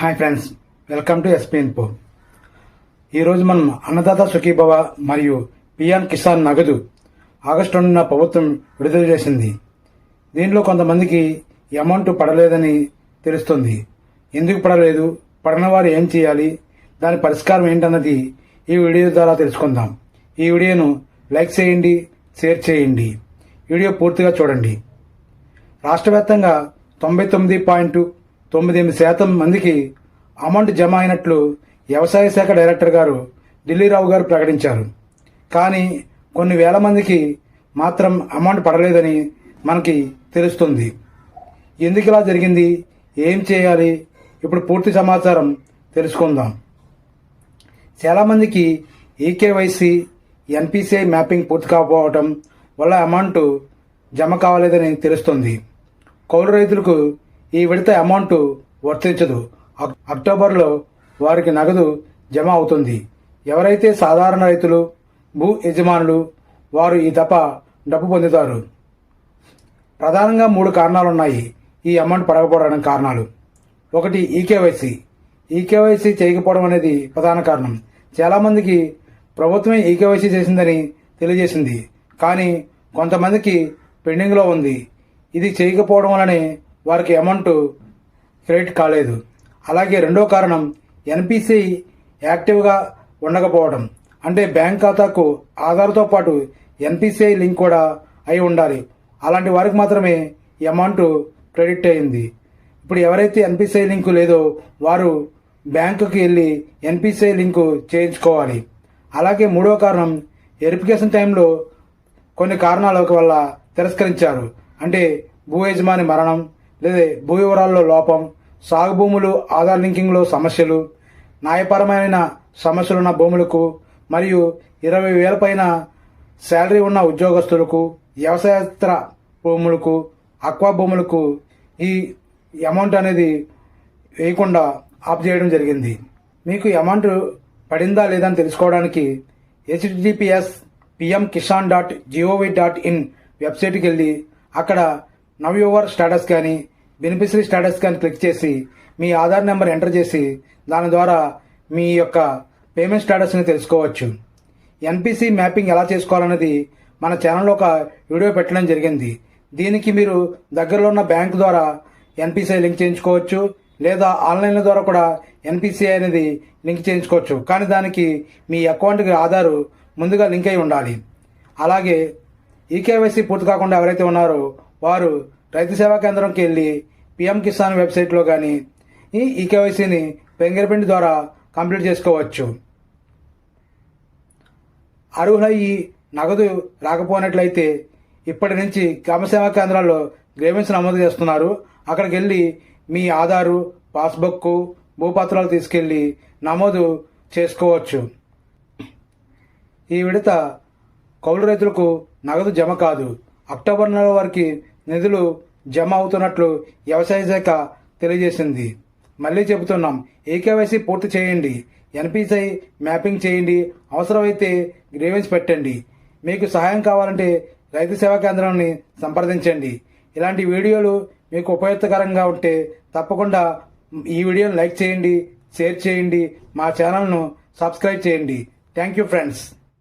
Hi friends welcome to SP info ఈరోజు మనం అన్నదాత సుఖీభవ మరియు పిఎం కిసాన్ నగదు ఆగస్టు రెండున ప్రభుత్వం విడుదల చేసింది. దీనిలో కొంతమందికి అమౌంట్ పడలేదని తెలుస్తుంది. ఎందుకు పడలేదు? పడిన వారు ఏం చేయాలి? దాని పరిష్కారం ఏంటన్నది ఈ వీడియో ద్వారా తెలుసుకుందాం. ఈ వీడియోను లైక్ చేయండి షేర్ చేయండి. వీడియో పూర్తిగా చూడండి. రాష్ట్ర వ్యాప్తంగా తొంభై తొమ్మిది పాయింట్ తొమ్మిది ఎనిమిది శాతం మందికి అమౌంట్ జమ అయినట్లు వ్యవసాయ శాఖ డైరెక్టర్ గారు ఢిల్లీరావు గారు ప్రకటించారు. కానీ కొన్ని వేల మందికి మాత్రం అమౌంట్ పడలేదని మనకి తెలుస్తుంది. ఎందుకు ఇలా జరిగింది? ఏం చేయాలి? ఇప్పుడు పూర్తి సమాచారం తెలుసుకుందాం. చాలామందికి ఈకేవైసీ ఎన్పిసిఐ మ్యాపింగ్ పూర్తి కాకపోవటం వల్ల అమౌంట్ జమ కావలేదని తెలుస్తుంది. కౌలు రైతులకు ఈ విడత అమౌంట్ వర్తించదు. అక్టోబర్లో వారికి నగదు జమ అవుతుంది. ఎవరైతే సాధారణ రైతులు భూ యజమానులు వారు ఈ తప్ప డబ్బు పొందుతారు. ప్రధానంగా మూడు కారణాలు ఉన్నాయి ఈ అమౌంట్ పడకపోవడానికి కారణాలు. ఒకటి ఈకేవైసీ. ఈకేవైసీ చేయకపోవడం అనేది ప్రధాన కారణం. చాలామందికి ప్రభుత్వమే ఈకేవైసీ చేసిందని తెలియజేసింది. కానీ కొంతమందికి పెండింగ్లో ఉంది. ఇది చేయకపోవడం వలనే వారికి అమౌంట్ క్రెడిట్ కాలేదు. అలాగే రెండో కారణం ఎన్పిసి యాక్టివ్గా ఉండకపోవడం. అంటే బ్యాంక్ ఖాతాకు ఆధార్తో పాటు ఎన్పిసిఐ లింక్ కూడా అయి ఉండాలి. అలాంటి వారికి మాత్రమే ఈ అమౌంట్ క్రెడిట్ అయింది. ఇప్పుడు ఎవరైతే ఎన్పిసిఐ లింకు లేదో వారు బ్యాంకుకి వెళ్ళి ఎన్పిసిఐ లింకు చేయించుకోవాలి. అలాగే మూడో కారణం వెరిఫికేషన్ టైంలో కొన్ని కారణాల వల్ల తిరస్కరించారు. అంటే భూ యజమాని మరణం లేదా భూ వివరాల్లో లోపం సాగు భూములు ఆధార్ లింకింగ్లో సమస్యలు న్యాయపరమైన సమస్యలున్న భూములకు మరియు ఇరవై వేల పైన శాలరీ ఉన్న ఉద్యోగస్తులకు వ్యవసాయేతర భూములకు అక్వా భూములకు ఈ అమౌంట్ అనేది వేయకుండా ఆఫ్ చేయడం జరిగింది. మీకు అమౌంట్ పడిందా లేదా అని తెలుసుకోవడానికి https PM Kisan dot gov dot in వెబ్సైట్కి వెళ్ళి అక్కడ నవ్ యువర్ స్టేటస్ కానీ బెనిఫిషరీ స్టేటస్ కానీ క్లిక్ చేసి మీ ఆధార్ నెంబర్ ఎంటర్ చేసి దాని ద్వారా మీ యొక్క పేమెంట్ స్టేటస్ని తెలుసుకోవచ్చు. ఎన్పిసి మ్యాపింగ్ ఎలా చేసుకోవాలన్నది మన ఛానల్లో ఒక వీడియో పెట్టడం జరిగింది. దీనికి మీరు దగ్గరలో ఉన్న బ్యాంక్ ద్వారా ఎన్పిసిఐ లింక్ చేయించుకోవచ్చు లేదా ఆన్లైన్ ద్వారా కూడా ఎన్పిసిఐ అనేది లింక్ చేయించుకోవచ్చు. కానీ దానికి మీ అకౌంట్కి ఆధారు ముందుగా లింక్ అయి ఉండాలి. అలాగే ఈకేవైసీ పూర్తి కాకుండా ఎవరైతే ఉన్నారో వారు రైతు సేవా కేంద్రంకి వెళ్ళి పిఎం కిసాన్ వెబ్సైట్లో కానీ ఈ ఈకేవైసీని ఫింగర్ ప్రింట్ ద్వారా కంప్లీట్ చేసుకోవచ్చు. అర్హులయ్యి నగదు రాకపోయినట్లయితే ఇప్పటి నుంచి గ్రామ సేవా కేంద్రాల్లో గ్రేవెన్స్ నమోదు చేస్తున్నారు. అక్కడికి వెళ్ళి మీ ఆధారు పాస్బుక్ భూపత్రాలు తీసుకెళ్ళి నమోదు చేసుకోవచ్చు. ఈ విడత కౌలు రైతులకు నగదు జమ కాదు. అక్టోబర్ నెల వరకు నిధులు జమ అవుతున్నట్లు వ్యవసాయ శాఖ తెలియజేసింది. మళ్ళీ చెబుతున్నాం ఏకేవైసీ పూర్తి చేయండి ఎన్పిసిఐ మ్యాపింగ్ చేయండి అవసరమైతే గ్రీవెన్స్ పెట్టండి. మీకు సహాయం కావాలంటే రైతు సేవా కేంద్రాన్ని సంప్రదించండి. ఇలాంటి వీడియోలు మీకు ఉపయోగకరంగా ఉంటే తప్పకుండా ఈ వీడియోను లైక్ చేయండి షేర్ చేయండి మా ఛానల్ను సబ్స్క్రైబ్ చేయండి. Thank you friends.